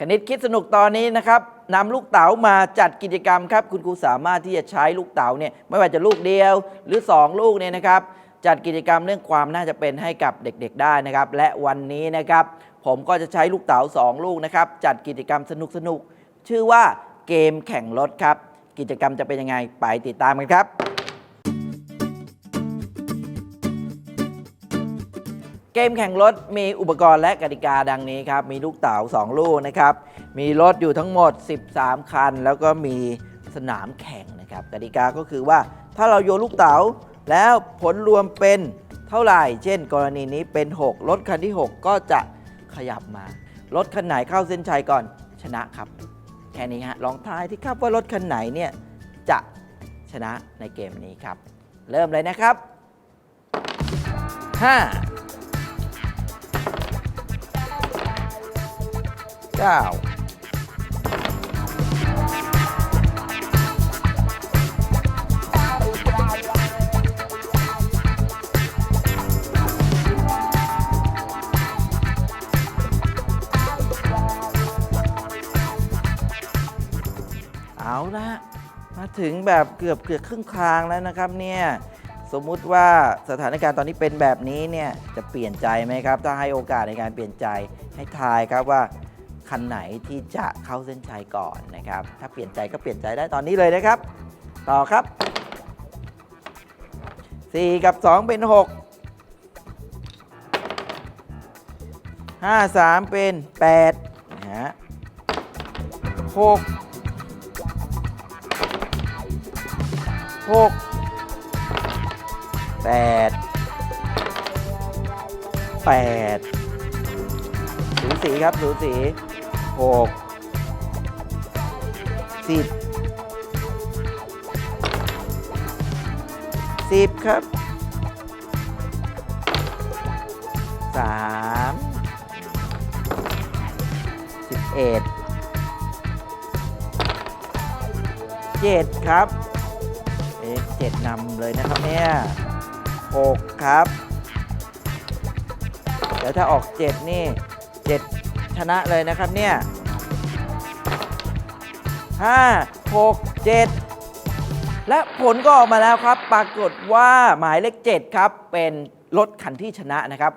คณิตคิดสนุกตอนนี้นะครับนำลูกเต๋ามาจัดกิจกรรมครับ คุณครูสามารถที่จะใช้ลูกเต๋าเนี่ยไม่ว่าจะลูกเดียวหรือ 2 ลูกเนี่ยนะครับ จัดกิจกรรมเรื่องความน่าจะเป็นให้กับเด็กๆ ได้นะครับ และวันนี้นะครับ ผมก็จะใช้ลูกเต๋า2 ลูกนะครับ จัดกิจกรรมสนุกๆชื่อว่าเกมแข่งรถครับ กิจกรรมจะเป็นยังไงไปติดตามกันครับ เกมแข่งรถมีอุปกรณ์และกติกาดังนี้ครับ มีลูกเต๋า2 ลูกนะครับ มีรถอยู่ทั้งหมด 13 คัน แล้วก็มีสนามแข่งนะครับ กติกาก็คือว่าถ้าเราโยนลูกเต๋าแล้วผลรวมเป็นเท่าไหร่ เช่น กรณีนี้เป็น 6 รถคันที่ 6 ก็จะขยับมา รถคันไหนเข้าเส้นชัยก่อนชนะครับ แค่นี้ฮะ ลองทายที่ครับว่ารถคันไหนเนี่ยจะชนะในเกมนี้ครับ เริ่มเลยนะครับ 5 เก้าเอาละมาถึงแบบเกือบเกือบครึ่งทางแล้วนะครับเนี่ยสมมุติว่าสถานการณ์ตอนนี้เป็นแบบนี้เนี่ยจะเปลี่ยนใจไหมครับ ถ้าให้โอกาสในการเปลี่ยนใจให้ทายครับว่า คันไหนที่จะเข้าเส้นชัยก่อนนะครับ ถ้าเปลี่ยนใจก็เปลี่ยนใจได้ตอนนี้เลยนะครับ ต่อครับ 4 กับ 2 เป็น 6 5 3 เป็น 8นะฮะ6 6 8 8สูสีครับสูสี หกสิบสิบครับสามสิบเอ็ดเจ็ดครับเอ๊ะเจ็ดนำเลยนะครับเนี่ยหกครับ เดี๋ยวถ้าออก7นี่7 ชนะเลยนะครับเนี่ย5 6 7และผลก็ออกมาแล้วครับ ปรากฏว่าหมายเลข 7 ครับ เป็นรถคันที่ชนะนะครับ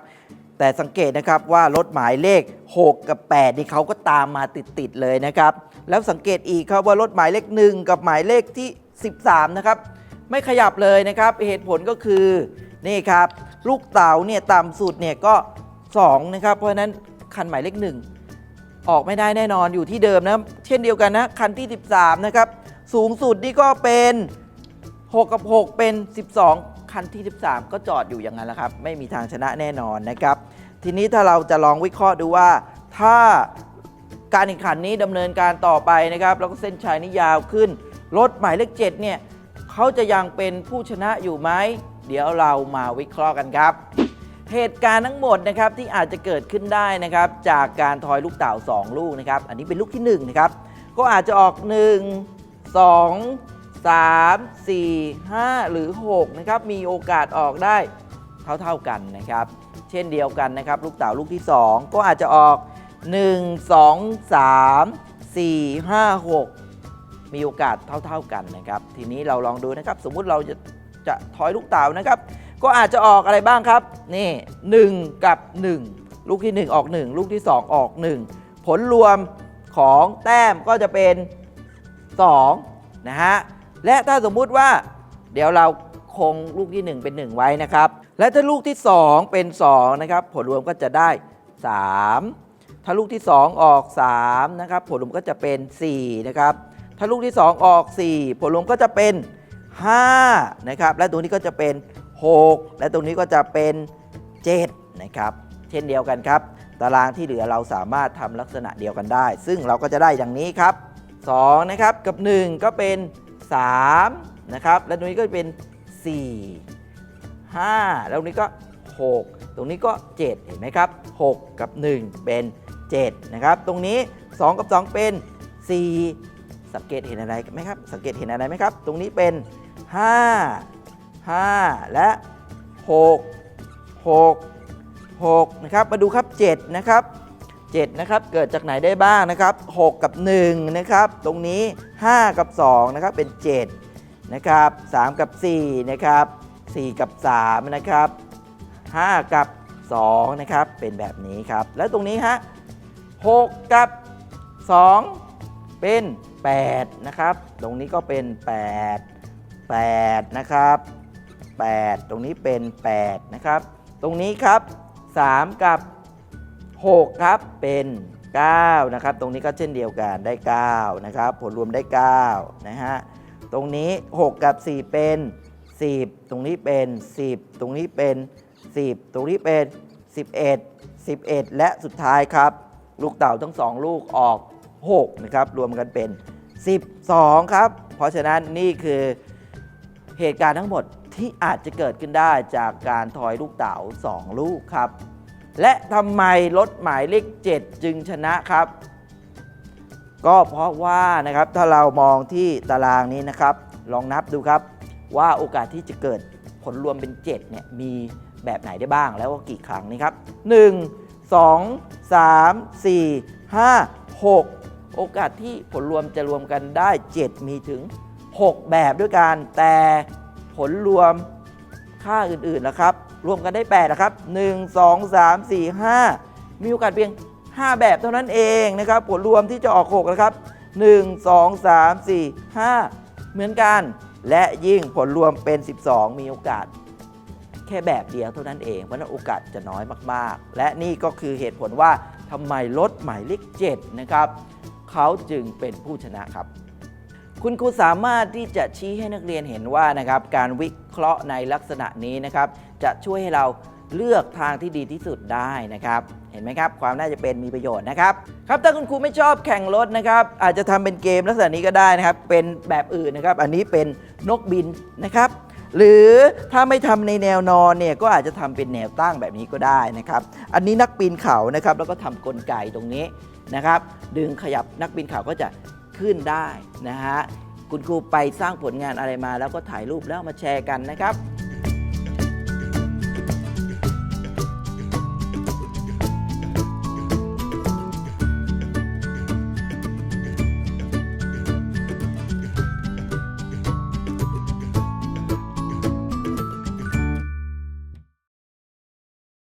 แต่สังเกตนะครับว่ารถหมายเลข 6 กับ 8 นี่เขาก็ตามมาติดๆเลยนะครับ แล้วสังเกตอีกครับว่ารถหมายเลข 1 กับหมายเลขที่ 13 นะครับ ไม่ขยับเลยนะครับ เหตุผลก็คือนี่ครับ ลูกเต๋าเนี่ยต่ำสุดเนี่ยก็ 2 นะครับ เพราะฉะนั้นคันหมายเลข 1 ออกไม่ได้แน่นอนอยู่ที่เดิมนะ เช่นเดียวกันนะ คันที่ 13 นะครับ สูงสุดนี่ก็เป็น 6 กับ 6 เป็น 12 คันที่ 13 ก็จอดอยู่อย่างนั้นแหละครับ ไม่มีทางชนะแน่นอนนะครับ ทีนี้ถ้าเราจะลองวิเคราะห์ดูว่า ถ้าการแข่งขันนี้ดำเนินการต่อไปนะครับ แล้วก็เส้นชัยนี่ยาวขึ้น รถหมายเลข7เนี่ยเขาจะยังเป็นผู้ชนะอยู่ไหม เดี๋ยวเรามาวิเคราะห์กันครับ เหตุการณ์ทั้งหมดนะครับที่อาจจะเกิดขึ้นได้นะครับจากการทอยลูกเต่า 2 ลูกนะครับ อันนี้เป็นลูกที่1นะครับก็อาจจะออก 1 2 3 4 5 หรือ6นะครับมีโอกาสออกได้เท่าๆกันนะครับ เช่นเดียวกันนะครับ ลูกเต่าลูกที่ 2 ก็อาจจะออก 1 2 3 4 5 6 มีโอกาสเท่าๆกันนะครับ ทีนี้เราลองดูนะครับ สมมุติเราจะจะทอยลูกเต่านะครับ ก็อาจจะออกอะไรบ้างครับ นี่ 1 กับ 1 ลูกที่ 1 ออก 1 ลูกที่ 2 ออก 1 ผลรวมของแต้มก็จะเป็น2นะฮะ และถ้าสมมุติว่า เดี๋ยวเราคงลูกที่ 1 เป็น 1 ไว้นะครับ และถ้าลูกที่ 2 เป็น2นะครับผลรวมก็จะได้ 3 ถ้าลูกที่ 2 ออก3นะครับผลรวมก็จะเป็น4นะครับถ้าลูกที่ 2 ออก 4 ผลรวมก็จะเป็น5นะครับและตรงนี้ก็จะเป็น 6 และตรงนี้ก็จะเป็น 7 นะครับ เช่นเดียวกันครับ ตารางที่เหลือเราสามารถทำลักษณะเดียวกันได้ ซึ่งเราก็จะได้อย่างนี้ครับ2นะครับกับ 1 ก็เป็น 3 นะครับ และตรงนี้ก็เป็น 4 5 แล้วตรงนี้ก็ 6 ตรงนี้ก็ 7 เห็นไหมครับ 6 กับ 1 เป็น 7 นะครับ ตรงนี้ 2 กับ 2 เป็น 4 สังเกตเห็นอะไรไหมครับ สังเกตเห็นอะไรไหมครับ ตรงนี้เป็น 5 5 และ 6 6 6นะครับมาดูครับ7นะครับ7นะครับเกิดจากไหนได้บ้างนะครับ6กับ1นะครับตรงนี้ 5 กับ2นะครับเป็น7นะครับ3กับ4นะครับ4กับ3นะครับ5 กับ2นะครับเป็นแบบนี้ครับแล้วตรงนี้ฮะ6กับ 2 เป็น8นะครับตรงนี้ก็เป็น 8 8 นะครับ 8 ตรงนี้เป็น 8 นะครับ ตรงนี้ครับ 3 กับ 6 ครับเป็น 9 นะครับ ตรงนี้ก็เช่นเดียวกันได้ 9 นะครับ ผลรวมได้ 9 นะฮะ ตรงนี้ 6 กับ 4 เป็น 10 ตรงนี้เป็น 10 ตรงนี้เป็น 10 ตรงนี้เป็น 11 11 และสุดท้ายครับ ลูกเต่าทั้ง 2 ลูกออก 6 นะครับ รวมกันเป็น 12 ครับ เพราะฉะนั้นนี่คือเหตุการณ์ทั้งหมด ที่อาจจะเกิดขึ้นได้จากการทอยลูกเต๋า2 ลูกครับ และทำไมรถหมายเลข 7 จึงชนะครับ ก็เพราะว่านะครับถ้าเรามองที่ตารางนี้นะครับ ลองนับดูครับว่าโอกาสที่จะเกิดผลรวมเป็น 7 เนี่ยมีแบบไหนได้บ้างแล้วก็กี่ครั้งนี่ครับ 1 2 3 4 5 6 โอกาสที่ผลรวมจะรวมกันได้ 7 มีถึง 6 แบบด้วยกันแต่ ผลรวมค่าอื่นๆนะครับ รวมกันได้8นะครับ 1 2 3 4 5 มีโอกาสเพียง 5 แบบเท่านั้นเองนะครับ ผลรวมที่จะออก 6 นะครับ 1 2 3 4 5 เหมือนกัน และยิ่งผลรวมเป็น 12 มีโอกาส แค่แบบเดียวเท่านั้นเองเพราะนั้นโอกาสจะน้อยมากๆ และนี่ก็คือเหตุผลว่าทำไมรถหมายเลข7นะครับ เขาจึงเป็นผู้ชนะครับ คุณครูสามารถที่จะชี้ให้นักเรียนเห็นว่านะครับการวิเคราะห์ในลักษณะนี้นะครับ จะช่วยให้เราเลือกทางที่ดีที่สุดได้นะครับ เห็นไหมครับ ความน่าจะเป็นมีประโยชน์นะครับ ครับถ้าคุณครูไม่ชอบแข่งรถนะครับ อาจจะทำเป็นเกมลักษณะนี้ก็ได้นะครับ เป็นแบบอื่นนะครับ อันนี้เป็นนกบินนะครับ หรือถ้าไม่ทำในแนวนอนเนี่ยก็อาจจะทำเป็นแนวตั้งแบบนี้ก็ได้นะครับ อันนี้นักปีนเขานะครับ แล้วก็ทำกลไกตรงนี้นะครับ ดึงขยับนักปีนเขาก็จะ ขึ้นได้นะฮะคุณครูไปสร้างผลงานอะไรมาแล้วก็ถ่ายรูปแล้วมาแชร์กันนะครับ